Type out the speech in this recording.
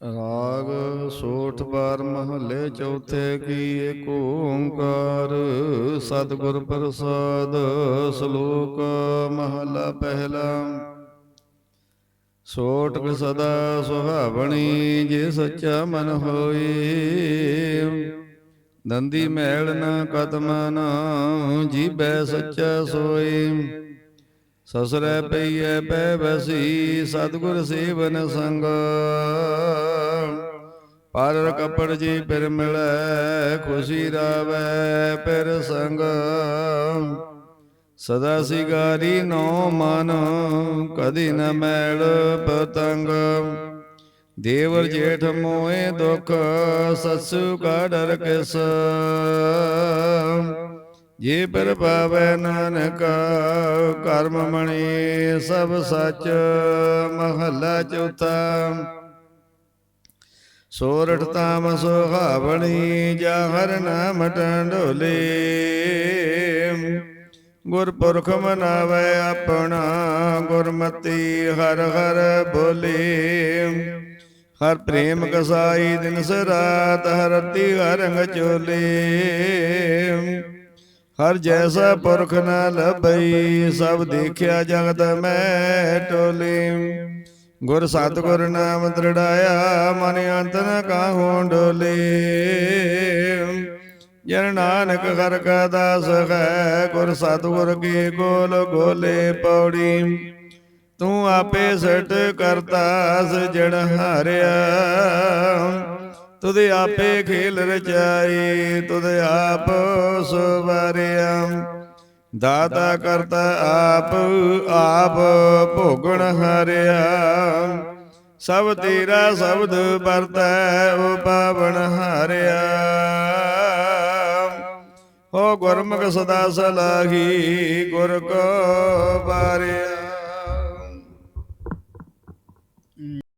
ਰਾਗ ਸੋਠ ਬਾਰ ਮਹੱਲੇ ਚੌਥੇ ਕੀ ਏਕ ਓੰਕਾਰ ਸਤਿਗੁਰ ਪ੍ਰਸਾਦ ਸ਼ਲੋਕ ਮਹੱਲਾ ਪਹਿਲਾ। ਸੋਟਕ ਸਦਾ ਸੁਹਾਵਣੀ, ਜੇ ਸੱਚਾ ਮਨ ਹੋਈ ਦੰਦੀ ਮੈਲ ਨ ਕਤਮਨ ਜੀਬੈ ਸੱਚਾ ਸੋਈ ਸਸਰੈ ਪਈਐ ਪੈ ਬਸੀ ਸਤਿਗੁਰ ਸੇਵਨ ਸੰਗ। ਪਰ ਕਪੜ ਜੀ ਪਿਰ ਮਿਲੈ ਖੁਸ਼ੀ ਰਾਵੈ ਪਿਰ ਸੰਗ। ਸਦਾ ਸਿਗਾਰੀ ਨੋ ਮਨ ਕਦੀ ਨ ਮੈਲ ਪਤੰਗ। ਦੇਵਰ ਜੇਠ ਮੋਏ ਦੁਖ ਸਸੂ ਕਾ ਡਰ ਕਿਸ। ਜੇ ਪਰ ਪਾਵੈ ਨਾਨਕ, ਕਰਮ ਮਣੀ ਸਭ ਸੱਚ, ਮਹੱਲਾ ਚੌਥਾ। ਸੋਰਠ ਤਾਮ ਸੁਹਾਵਣੀ ਜਾ ਹਰ ਨਾਮ ਟੰਡੋਲੇ। ਗੁਰਪੁਰਖ ਮਨਾਵੇ ਆਪਣਾ, ਗੁਰਮਤੀ ਹਰ ਹਰ ਬੋਲੇ। ਹਰ ਪ੍ਰੇਮ ਕਸਾਈ ਦਿਨ ਸਰਾਤ ਹਰਤੀ ਰਤੀ ਚੋਲੇ। ਹਰ ਜੈਸਾ ਪੁਰਖ ਨ ਲਭਈ ਸਭ ਦੇਖਿਆ ਜਗਤ ਮੈਂ ਟੋਲੇ। ਗੁਰ ਸਤਿਗੁਰ ਨਾਮ ਦ੍ਰਿੜਾਇਆ ਮਨ ਅੰਤ ਨ ਕਾਹੂ ਡੋਲੇ। ਜਨ ਨਾਨਕ ਹਰ ਕਾ ਦਾਸ ਹੈ ਗੁਰ ਸਤਿਗੁਰ ਕੀ ਗੋਲ ਗੋਲੇ ਪੌੜੀ। ਤੂੰ ਆਪੇ ਸਟ ਕਰਤਾ ਸਜਣ ਹਾਰਿਆ। ਤੁਧ ਆਪੇ ਖੇਲ ਰਚਾਈ, ਤੁਧ ਆਪ ਸਵਾਰਿਆ ਦਾਤਾ ਕਰਤਾ ਆਪ ਆਪ ਭੋਗਣ ਹਾਰਿਆ ਸਭ ਤੇਰਾ ਸ਼ਬਦ ਵਰਤੈ, ਉਹ ਪਾਵਨ ਹਾਰਿਆ ਹੋ ਗੁਰਮੁਖ ਸਦਾ ਸਲਾਹੀ, ਗੁਰ ਕੋ ਬਾਰਿਆ